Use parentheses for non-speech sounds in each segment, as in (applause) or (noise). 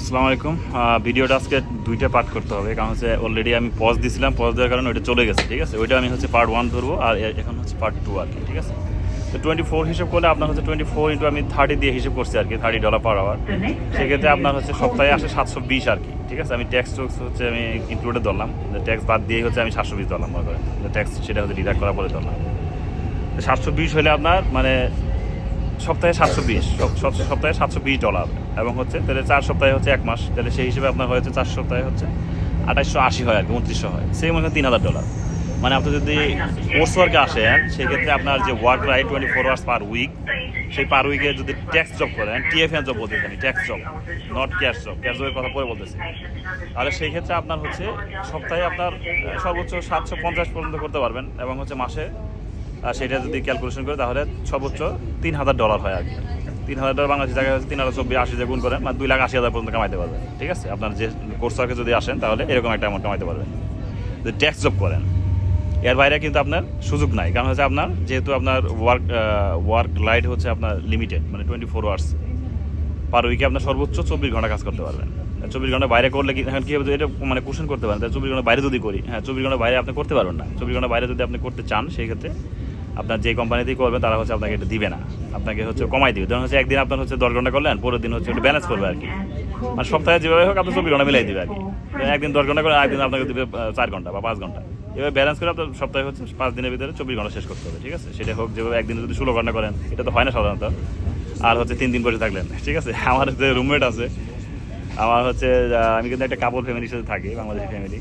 আসসালামু আলাইকুম। ভিডিওটা আজকে দুইটা পার্ট করতে হবে। কারণ হচ্ছে অলরেডি আমি পজ দিছিলাম। পজ দেওয়ার কারণে ওইটা চলে গেছে, ঠিক আছে? ওইটা আমি হচ্ছে পার্ট ওয়ান ধরবো আর এখন হচ্ছে পার্ট টু আর কি, ঠিক আছে? তো টোয়েন্টি ফোর হিসেব করলে আপনার হচ্ছে টোয়েন্টি ফোর ইন্টু আমি থার্টি দিয়ে হিসেব করছি আর কি থার্টি ডলার পার আওয়ার সেক্ষেত্রে আপনার হচ্ছে সপ্তাহে আসে সাতশো বিশ আর কি, ঠিক আছে? আমি ট্যাক্স হচ্ছে আমি ইনক্লুডে ধরলাম। ট্যাক্স বাদ দিয়ে হচ্ছে আমি সাতশো বিশ ধরলাম, মনে করেন। ট্যাক্স সেটা হচ্ছে ডিডাক্ট করার পরে ধরলাম। সাতশো বিশ হলে আপনার মানে সপ্তাহে সাতশো বিশ সপ্তাহে সাতশো বিশ ডলার এবং হচ্ছে তাহলে চার সপ্তাহে হচ্ছে এক মাস। তাহলে সেই হিসেবে আপনার হয়েছে চার সপ্তাহে হচ্ছে আঠাশশো আশি হয় আর কি উনত্রিশশো হয়। সেই মনে তিন হাজার ডলার মানে আপনি যদি কোর্স ওয়ার্কে আসেন, সেক্ষেত্রে আপনার যে work right twenty four hours per week সেই পার উইকে যদি ট্যাক্স জব করেন টিএফএন জব বলতে আমি tax job not cash job cash জবের কথা পরে বলতেছি। তাহলে সেই ক্ষেত্রে আপনার হচ্ছে সপ্তাহে আপনার সর্বোচ্চ সাতশো পঞ্চাশ পর্যন্ত করতে পারবেন। এবং হচ্ছে মাসে সেটা যদি ক্যালকুলেশন করে তাহলে সর্বোচ্চ তিন হাজার ডলার হয় আর কি। তিন হাজার ডলার বাংলাদেশি টাকা হচ্ছে তিন হাজার চব্বিশ, আশি গুণ করেন মানে দুই লাখ আশি হাজার পর্যন্ত কামাইতে পারবেন ঠিক আছে? আপনার যে কোর্স ওয়ার্কে যদি আসেন তাহলে এরকম একটা অ্যামাউন্ট কামাইতে পারবেন। যদি ট্যাক্স জব করেন, এর বাইরে কিন্তু আপনার সুযোগ নাই। কারণ হচ্ছে আপনার যেহেতু আপনার ওয়ার্ক ওয়ার্ক লাইট হচ্ছে আপনার লিমিটেড মানে টোয়েন্টি ফোর আওয়ার্স পার উইকে আপনার সর্বোচ্চ চব্বিশ ঘণ্টা কাজ করতে পারবেন। চব্বিশ ঘণ্টা বাইরে করলে কি এখন কি হবে? এটা মানে কোশ্চেন করতে পারেন, তাহলে চব্বিশ ঘণ্টা বাইরে যদি করি হ্যাঁ চব্বিশ ঘণ্টা বাইরে আপনি করতে পারবেন না। চব্বিশ ঘণ্টা বাইরে যদি আপনি করতে চান, সেই ক্ষেত্রে আপনার যে কোম্পানিতেই করবেন, তারা হচ্ছে আপনাকে এটা দিবে না। আপনাকে হচ্ছে কমাই দিবে। ধরুন হচ্ছে একদিন আপনার হচ্ছে দশ ঘণ্টা করলেন, পরের দিন হচ্ছে একটু ব্যালেন্স করবে আর কি। মানে সপ্তাহে যেভাবে হোক আপনি চব্বিশ ঘণ্টা মিলাই দিবে আর কি। একদিন দশ ঘণ্টা করে একদিন আপনাকে দিবে চার ঘণ্টা বা পাঁচ ঘণ্টা। এভাবে ব্যালেন্স করে আপনার সপ্তাহে হচ্ছে পাঁচ দিনের ভিতরে চব্বিশ ঘণ্টা শেষ করতে হবে, ঠিক আছে? সেটা হোক, যেভাবে একদিন যদি ষোলো ঘণ্টা করেন, এটা তো হয় না সাধারণত। আর হচ্ছে তিন দিন বসে থাকলেন, ঠিক আছে? (laughs) আমার যে রুমমেট আছে। আমার হচ্ছে আমি কিন্তু একটা কাপড় ফ্যামিলির সাথে থাকি, বাংলাদেশি ফ্যামিলি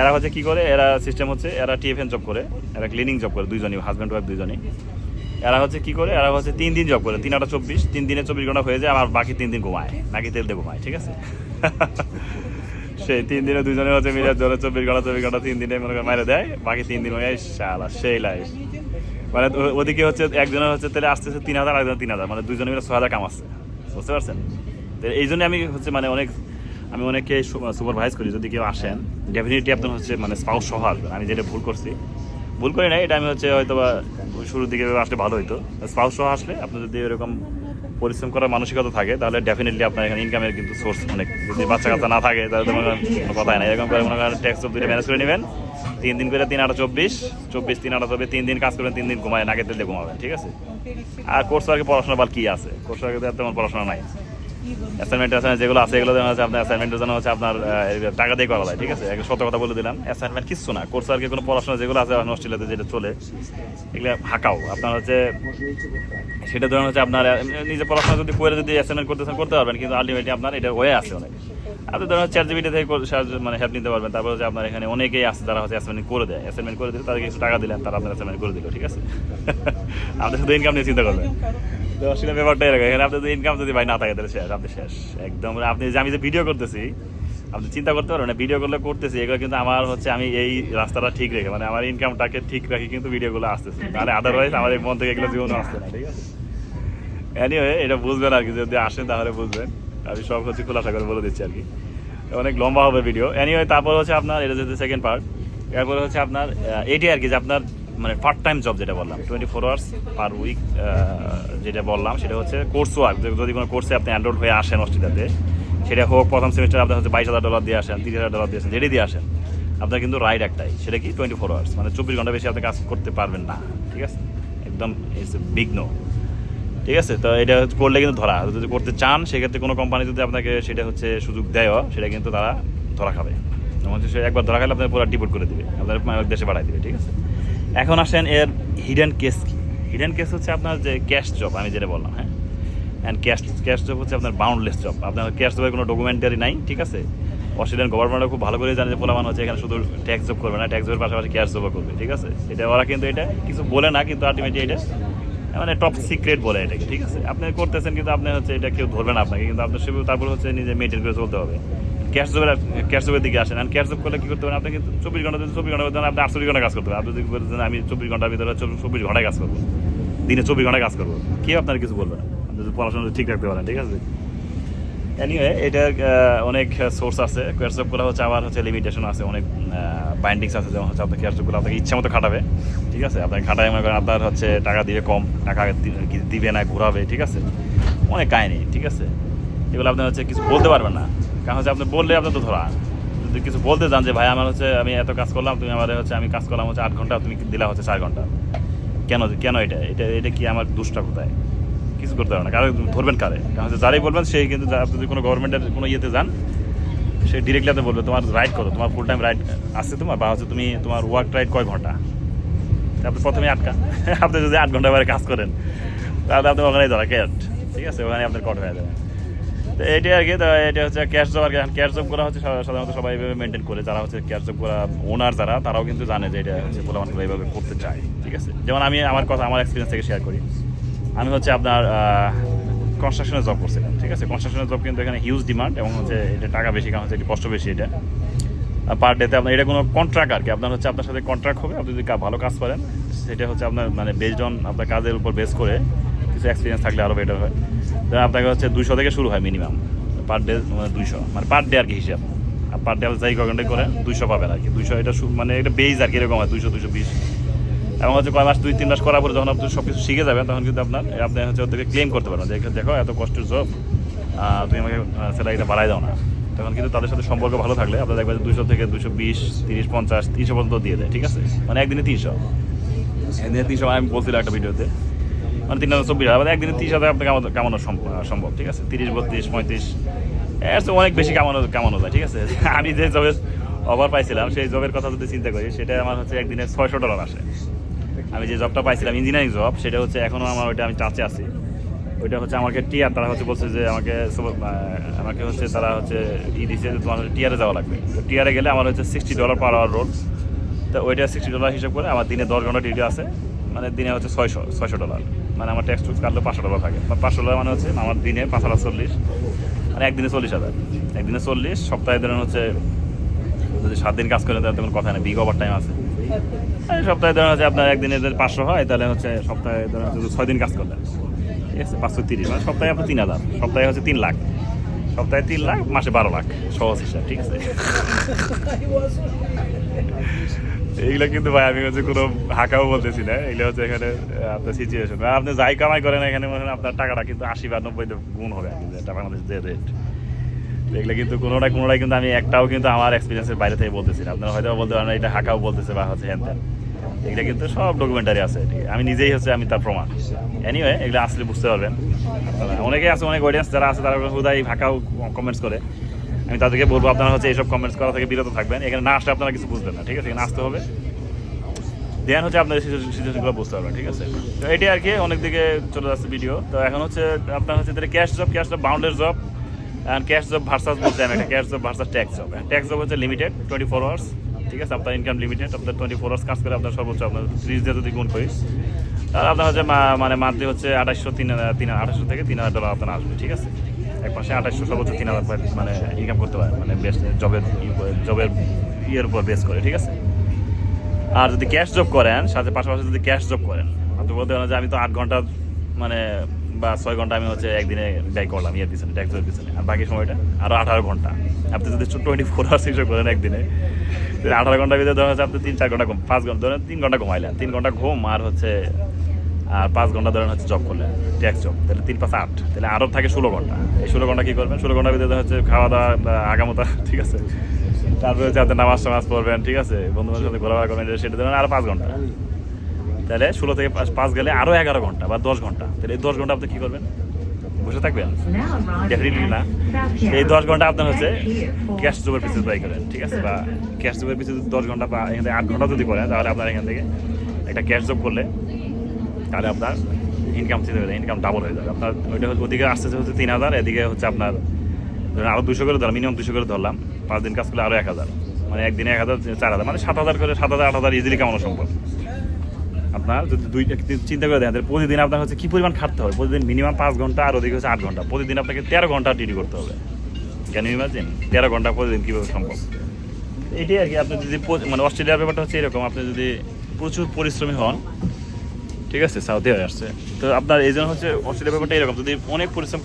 এরা হচ্ছে কি করে? এরা সিস্টেম হচ্ছে, এরা টিএফএন জব করে, এরা ক্লিনিং জব করে, দুইজনই হাজব্যান্ড ওয়াইফ দুইজনই। এরা হচ্ছে কি করে? এরা হচ্ছে তিন দিন জব করে, তিন আটা চব্বিশ, তিন দিনে চব্বিশ ঘণ্টা হয়ে যায় আমার বাকি তিন দিন ঘুমায়, নাকি তেল দিয়ে ঘুমায়, ঠিক আছে? (laughs) সেই তিন দিনে দুজনে হচ্ছে মিলে জোরে চব্বিশ ঘণ্টা চব্বিশ ঘণ্টা তিন দিনে মনে করে মারে দেয়, বাকি তিন দিন হয়ে যায় শালা সেই লাইফ মানে ওদিকে হচ্ছে একজনের হচ্ছে তাহলে আসতেছে তিন হাজার একজন তিন হাজার মানে দুজনে মিলে ছ হাজার কামাচ্ছে, বুঝতে পারছেন? এই জন্য আমি হচ্ছে মানে অনেক আমি অনেককে সুপারভাইজ করি যদি কেউ আসেন। ডেফিনেটলি আপনার হচ্ছে মানে স্পাউস সহ আসবেন। আমি যেটা ভুল করছি। ভুল করি না এটা আমি হচ্ছে হয়তো বা শুরুর দিকে আসলে ভালো হতো স্পাউস সহ আসলে আপনি যদি এরকম পরিশ্রম করার মানসিকতা থাকে, তাহলে ডেফিনেটলি আপনার এখানে ইনকামের কিন্তু সোর্স অনেক। যদি বাচ্চা কাচ্চা না থাকে, তাহলে তোমার কোনো কথাই না এরকম করে মনে করেন ট্যাক্স অফ দুইটা ম্যানেজ করে নেবেন। তিন দিন করে তিন আটা চব্বিশ চব্বিশ তিন আটা চব্বিশ তিন দিন কাজ করবেন তিন দিন ঘুমায় নাকে তেল ঘুমাবেন ঠিক আছে? আর কোর্স ওয়ার্কে পড়াশোনা বল কী আছে? কোর্স ওয়ার্কে তো তেমন পড়াশোনা নাই। অ্যাসাইনমেন্ট অ্যাসাইনমেন্ট যেগুলো আছে এগুলো যেন হচ্ছে আপনার অ্যাসাইনমেন্টের জন্য হচ্ছে আপনার টাকা দিয়ে করা যায় ঠিক আছে? একটা সত্য কথা বলে দিলাম অ্যাসাইনমেন্ট কিচ্ছু না। কোর্স আর কি কোনো পড়াশোনা যেগুলো আছে অস্ট্রেলিয়াতে যেটা চলে, এগুলো হাঁকাও। আপনার হচ্ছে, সেটা ধরুন হচ্ছে আপনার নিজে পড়াশোনা যদি করে যদি অ্যাসাইনমেন্ট করতেছেন, করতে পারবেন, কিন্তু আলটিমেটলি আপনার এটা ওয়ে আছে অনেক। আপনি ধরুন চ্যাট জিবিটি থেকে মানে হেল্প নিতে পারবেন, তারপর হচ্ছে আপনার এখানে অনেকেই আছে যারা হচ্ছে অ্যাসাইনমেন্ট করে দেয়। অ্যাসাইনমেন্ট করে দিলে তাদেরকে কিছু টাকা দিলেন, তারা আপনার অ্যাসাইনমেন্ট করে দিল, ঠিক আছে? (laughs) আপনি শুধু ইনকাম নিয়ে চিন্তা করবেন। তো ব্যাপারটা এরকম এখানে আপনাদের ইনকাম যদি ভাই না থাকে, তাহলে শেষ, আপনি শেষ। একদম মানে আপনি যে আমি যে ভিডিও করতেছি, আপনি চিন্তা করতে পারবেন ভিডিও করলে করতেছি, এগুলো কিন্তু আমার হচ্ছে আমি এই রাস্তাটা ঠিক রেখে মানে আমার ইনকামটাকে ঠিক রাখি কিন্তু ভিডিওগুলো আসতেছে। তাহলে আদারওয়াইজ আমার মন থেকে এগুলো জীবনও আসছে না ঠিক আছে? এনিওয়ে এটা বুঝবেন আর কি, যদি আসেন তাহলে বুঝবেন। আমি সব হচ্ছে খোলাসা করে বলে দিচ্ছি আর কি। অনেক লম্বা হবে ভিডিও এনিওয়ে তারপর হচ্ছে আপনার, এটা যেতে সেকেন্ড পার্ট এরপরে হচ্ছে আপনার এটাই আর কি যে আপনার মানে পার্ট টাইম জব যেটা বললাম twenty four hours per week যেটা বললাম, সেটা হচ্ছে কোর্স ওয়ার্ক যদি কোনো কোর্সে আপনি অ্যানরোল হয়ে আসেন অস্ট্রেলিয়াতে, সেটা হোক প্রথম সেমিস্টার আপনার হচ্ছে বাইশ হাজার ডলার দিয়ে আসেন, তিরিশ হাজার ডলার দিয়ে আসেন যেটি দিয়ে আসেন, আপনার কিন্তু রাইট একটাই। সেটা কি? টোয়েন্টি ফোর আওয়ার্স মানে চব্বিশ ঘণ্টা বেশি আপনি কাজ করতে পারবেন না। ঠিক আছে? একদম ইটস বিগ নো ঠিক আছে? তো এটা করলে কিন্তু ধরা। যদি করতে চান, সেক্ষেত্রে কোনো কোম্পানি যদি আপনাকে সেটা হচ্ছে সুযোগ দেয় সেটা কিন্তু তারা ধরা খাবে। হচ্ছে সে একবার ধরা খেলে আপনার পুরো ডিপোর্ট করে দেবে। আপনার দেশে পাঠাই দিবে। ঠিক আছে? এখন আসেন এর হিডেন কেস কি? হিডেন কেস হচ্ছে আপনার যে ক্যাশ জব আমি যেটা বললাম হ্যাঁ? অ্যান্ড ক্যাশ ক্যাশ জব হচ্ছে আপনার বাউন্ডলেস জব আপনার ক্যাশ জবের কোনো ডকুমেন্টারি নাই, ঠিক আছে? অস্ট্রেলিয়ান গভর্নমেন্টও খুব ভালো করে জানে যে পোলামান হচ্ছে এখানে শুধু ট্যাক্স জব করবে না ট্যাক্স জবের পাশাপাশি ক্যাশ জবও করবে, ঠিক আছে? এটা ওরা কিন্তু এটা কিছু বলে না, কিন্তু আলটিমেটলি এটা মানে টপ সিক্রেট বলে এটাকে, ঠিক আছে? আপনি করতেছেন কিন্তু আপনি হচ্ছে এটা কেউ ধরবে না আপনাকে, কিন্তু আপনার সেভাবে তারপর হচ্ছে নিজে মেনটেন করে চলতে হবে। ক্যাশ জবের ক্যাশ জবের দিকে আসেন। আর ক্যাশ জব করলে কি করতে হবে আপনি কিন্তু চব্বিশ ঘণ্টা চব্বিশ ঘণ্টা আপনি আটচল্লিশ ঘণ্টা কাজ করতে হবে আপনি যদি বলতেছেন আমি চব্বিশ ঘণ্টার ভিতরে চব্বিশ ঘন্টায় কাজ করব। দিনে চব্বিশ ঘন্টায় কাজ করব। কেউ আপনার কিছু বলবে না। আপনি যদি পড়াশোনা ঠিক রাখতে পারেন, ঠিক আছে? এনিওয়ে এটার অনেক সোর্স আছে। কোয়ারসঅপগুলো হচ্ছে, আবার হচ্ছে লিমিটেশন আছে। অনেক বাইন্ডিংস আছে। যেমন হচ্ছে আপনার কোয়ারসঅপগুলো আপনাকে ইচ্ছা মতো খাটাবে। ঠিক আছে? আপনাকে খাটায় মনে করেন, আপনার হচ্ছে টাকা দিবে কম, টাকা দিবে না, ঘুরাবে, ঠিক আছে? অনেক কাহিনি, ঠিক আছে? এগুলো আপনি হচ্ছে কিছু বলতে পারবেন না। কারণ হচ্ছে আপনি বললে আপনি তো ধরা। যদি কিছু বলতে চান যে, ভাই, আমার হচ্ছে আমি এত কাজ করলাম, তুমি আমার হচ্ছে আমি কাজ করলাম হচ্ছে আট ঘণ্টা, তুমি দিলা হচ্ছে চার ঘণ্টা। কেন কেন এটা? এটা এটা কি আমার দুষ্টা কোথায়? কিছু করতে পারবে না। কারণ ধরবেন কারে? কারণ হচ্ছে যারাই বলবেন, সেই কিন্তু আপনি যদি কোনো গভর্নমেন্টের কোনো ইয়েতে যান, সে ডিরেক্টলি আপনি বলবে, তোমার রাইট কত? তোমার ফুল টাইম রাইট আসছে তোমার? বা হচ্ছে তুমি তোমার ওয়ার্ক রাইট কয় ঘণ্টা? আপনি প্রথমে আটকা। (laughs) আপনি যদি আট ঘণ্টা বাইরে কাজ করেন, তাহলে আপনি ওখানেই ধরা ক্যাট ঠিক আছে ওখানে আপনার কট হয়ে যাবে। তো এটাই আর কি, তো এটা হচ্ছে ক্যাশ জব আর কি। ক্যাশ জব করা হচ্ছে সাধারণত সবাই এইভাবে মেনটেন করে। যারা হচ্ছে ক্যাশ জব করা ওনার যারা, তারাও কিন্তু জানে যে এটা হচ্ছে পোলামানগুলো এইভাবে করতে চায়, ঠিক আছে? যেমন আমি আমার কথা, আমার এক্সপিরিয়েন্স থেকে শেয়ার করি। আমি হচ্ছে আপনার কনস্ট্রাকশনের জব করছিলাম, ঠিক আছে? কনস্ট্রাকশনের জব কিন্তু এখানে হিউজ ডিমান্ড এবং হচ্ছে এটা টাকা বেশি, কারণ হচ্ছে একটু কষ্ট বেশি এটা। পার ডেতে আপনার, এটা কোনো কন্ট্রাক্ট আর কি। আপনার হচ্ছে আপনার সাথে কন্ট্রাক্ট হবে, আপনি যদি ভালো কাজ করেন, সেটা হচ্ছে আপনার মানে বেসড অন আপনার কাজের উপর বেস করে কিছু এক্সপিরিয়েন্স থাকলে আরও বেটার হয়। আপনাকে হচ্ছে দুশো থেকে শুরু হয় মিনিমাম পার ডে মানে দুইশো। মানে পার ডে আর কি হিসাব। আর পার ডে যাই ঘণ্টা করেন দুইশো পাবেন আর কি। দুইশো এটা মানে এটা বেজ আর কি, এরকম হয়, দুইশো দুশো বিশ। এবং হচ্ছে কয় মাস, দুই, তিন মাস করার পরে যখন আপনি সব কিছু শিখে যাবেন, তখন কিন্তু আপনার আপনি হচ্ছে ওদেরকে ক্লেম করতে পারেন যে, দেখো, এত কষ্টের জব তুমি আমাকে স্যালারিটা বাড়াই দাও না। তখন কিন্তু তাদের সাথে সম্পর্ক ভালো থাকলে আপনার দেখবেন দুশো থেকে দুশো বিশ, তিরিশ, পঞ্চাশ, তিনশো পর্যন্ত দিয়ে দেয়, ঠিক আছে? মানে একদিনে তিনশো। একদিনে তিনশো আমি বলছিলাম একটা ভিডিওতে মানে তিন হাজার চব্বিশ হাজার একদিনে তিরিশ হাজার আপনার কামানো কামানো সম্ভব ঠিক আছে? তিরিশ, বত্রিশ, পঁয়ত্রিশ চেয়ে অনেক বেশি কামানো কামানো যায়, ঠিক আছে? (laughs) আমি যে জবের অফার পাইছিলাম, সেই জবের কথা যদি চিন্তা করি, সেটা আমার হচ্ছে একদিনে ছয়শো ডলার আসে। আমি যে জবটা পাইছিলাম ইঞ্জিনিয়ারিং জব সেটা হচ্ছে এখনও আমার ওইটা আমি চাচে আছি। ওইটা হচ্ছে আমাকে টিয়ার, তারা হচ্ছে বলছে যে আমাকে আমাকে হচ্ছে তারা হচ্ছে ই দিছে যে তোমার টিয়ারে যাওয়া লাগবে। তো টিয়ারে গেলে আমার হচ্ছে sixty dollar per hour road তো ওইটা সিক্সটি ডলার হিসাব করে আমার দিনে দশ ঘণ্টা ডিউটি আছে মানে দিনে হচ্ছে ছয়শো ছয়শো ডলার মানে আমার ট্যাক্স টুক্স কাটলে পাঁচশো ডলার থাকে। পাঁচশো ডলার মানে হচ্ছে আমার দিনে পাঁচ হাজার চল্লিশ মানে একদিনে চল্লিশ হাজার। একদিনে চল্লিশ, সপ্তাহে ধরেন হচ্ছে যদি সাত দিন কাজ করেন, তাহলে তেমন কথা নেই বিগ ওভার টাইম আছে। সপ্তাহে ধরেন হচ্ছে আপনার একদিনে যদি পাঁচশো হয়, তাহলে হচ্ছে সপ্তাহে ধরেন হচ্ছে ছয় দিন কাজ করলেন, ঠিক আছে, পাঁচশো তিরিশ মানে সপ্তাহে আপনার তিন হাজার, সপ্তাহে হচ্ছে তিন লাখ। সপ্তাহে তিন লাখ, মাসে বারো লাখ, সহজ হিসাব, ঠিক আছে। এইগুলো কিন্তু ভাই, আমি হচ্ছে কোনো হাঁকাও বলতেছি না। এগুলো হচ্ছে এখানে আপনার সিচুয়েশন আপনি যাই কামাই করেন এখানে, মনে আপনার টাকাটা কিন্তু আশি বা নব্বই গুণ হবে আর যেটা যে রেট এগুলো কিন্তু কোনোটা কোনোটাই কিন্তু আমি একটাও কিন্তু আমার এক্সপিরিয়েন্সের বাইরে থেকে বলতেছি না। আপনারা হয়তো বলতে পারেন, এটা হাঁকাও বলতেছে বা হচ্ছে হ্যান এগুলো কিন্তু সব ডকুমেন্টারি আছে? আমি নিজেই হচ্ছে, আমি তার প্রমাণ। এনিওয়ে এগুলো আসলে বুঝতে পারবেন। অনেকেই আছে, অনেক অডিয়েন্স যারা আছে, তারা হুদাই হাঁকাও কমেন্টস করে। আমি তাদেরকে বলব, আপনারা হচ্ছে এইসব কমেন্টস করা থেকে বিরত থাকবেন। এখানে না আসলে আপনারা কিছু বুঝবেন না, ঠিক আছে? এখানে আসতে হবে। দেন হচ্ছে আপনার সিচুয়েশনগুলো বুঝতে পারবেন, ঠিক আছে? তো এটি আর কি, অনেক দিকে চলে যাচ্ছে ভিডিও তো এখন হচ্ছে আপনার হচ্ছে cash job cash job বাউন্ডের job and cash job versus বলতে আমি একটা cash job versus tax job tax job হচ্ছে লিমিটেড টোয়েন্টি ফোর আওয়ার্স ঠিক আছে? আপনার ইনকাম লিমিটেড আপনার টোয়েন্টি ফোর আওয়ার্স কাজ করে আপনার সর্বোচ্চ আপনার ত্রিশ দিয়ে যদি গুণ করি আপনার হচ্ছে মানে মান্থলি হচ্ছে আঠাশশো তিন তিন আঠাশশো থেকে তিন হাজার ডলার আপনার আসবে, ঠিক আছে? এক মাসে আঠাশশো সর্বোচ্চ তিন হাজার মানে ইনকাম করতে পারে মানে বেস্ট জবের জবের ইয়ের উপর বেস করে, ঠিক আছে? আর যদি ক্যাশ জব করেন, সাথে পাশাপাশি যদি ক্যাশ জব করেন, আপনি বলতে পারেন যে আমি তো আট ঘণ্টা মানে বা ছয় ঘণ্টা আমি হচ্ছে একদিনে ব্যয় করলাম, ইয়ের পিছনে ট্যাক্সের পিছনে। আর বাকি সময়টা? আরও আঠারো ঘণ্টা। আপনি যদি টোয়েন্টি ফোর আওয়ার্স হিসেবে করেন একদিনে আঠারো ঘণ্টার ভিতরে ধরেন হচ্ছে আপনি তিন চার ঘণ্টা ঘুম পাঁচ ঘণ্টা, ধরেন তিন ঘণ্টা ঘুমাইলেন, তিন ঘণ্টা ঘুম আর হচ্ছে আর পাঁচ ঘণ্টা ধরেন হচ্ছে জব করলেন ট্যাক্স জব তাহলে তিন পাঁচ আট, তাহলে আরও থাকে ষোলো ঘণ্টা। এই ষোলো ঘণ্টা কী করবেন? ষোলো ঘণ্টার ভিতরে হচ্ছে খাওয়া দাওয়া আগামতা ঠিক আছে? তারপরে হচ্ছে আপনি নামাজ টামাজ পড়বেন, ঠিক আছে? বন্ধু বান্ধবের সাথে ঘোরাফেরা করবেন সেটা ধরেন আরও পাঁচ ঘণ্টা। তাহলে ষোলো থেকে পাঁচ গেলে আরও এগারো ঘণ্টা বা দশ ঘণ্টা। তাহলে এই দশ ঘণ্টা আপনি কী করবেন? বসে থাকবেন? ডেফিনেটলি না। এই দশ ঘণ্টা আপনার হচ্ছে ক্যাশ জবের পিছনে ট্রাই করেন, ঠিক আছে? বা ক্যাশ জবের পিছনে দশ ঘণ্টা বা এখান থেকে আট ঘণ্টা যদি করেন, তাহলে আপনার এখান থেকে একটা ক্যাশ জব করলে তাহলে আপনার ইনকাম যাবে ইনকাম ডাবল হয়ে যাবে। আপনার ওইটা হচ্ছে ওদিকে আসতেছে হচ্ছে তিন হাজার, এদিকে হচ্ছে আপনার ধরুন আরও দুশো করে ধরলাম মিনিমাম দুশো করে ধরলাম। পাঁচ দিন কাজ করলে আরও এক হাজার। মানে একদিনে এক হাজার, চার হাজার মানে সাত হাজার করে, সাত হাজার, আট হাজার ইজিলি কামানো সম্ভব। আপনার যদি দুই চিন্তা করে তাহলে প্রতিদিন আপনার হচ্ছে কী পরিমাণ খাটতে হবে? প্রতিদিন মিনিমাম পাঁচ ঘণ্টা আর ওদিকে হচ্ছে আট ঘণ্টা। প্রতিদিন আপনাকে তেরো ঘণ্টা ডিউটি করতে হবে। ক্যান ইউ ইমাজিন তেরো ঘণ্টা প্রতিদিন কীভাবে সম্ভব? এটাই আর কি, আপনি যদি মানে অস্ট্রেলিয়ার ব্যাপারটা হচ্ছে এরকম, আপনি যদি প্রচুর পরিশ্রমী হন ঠিক আছে, সাউথে হয়ে আসছে। তো আপনার এই জন্য হচ্ছে অস্ট্রেলিয়ার ব্যাপারটা এরকম, যদি অনেক পরিশ্রম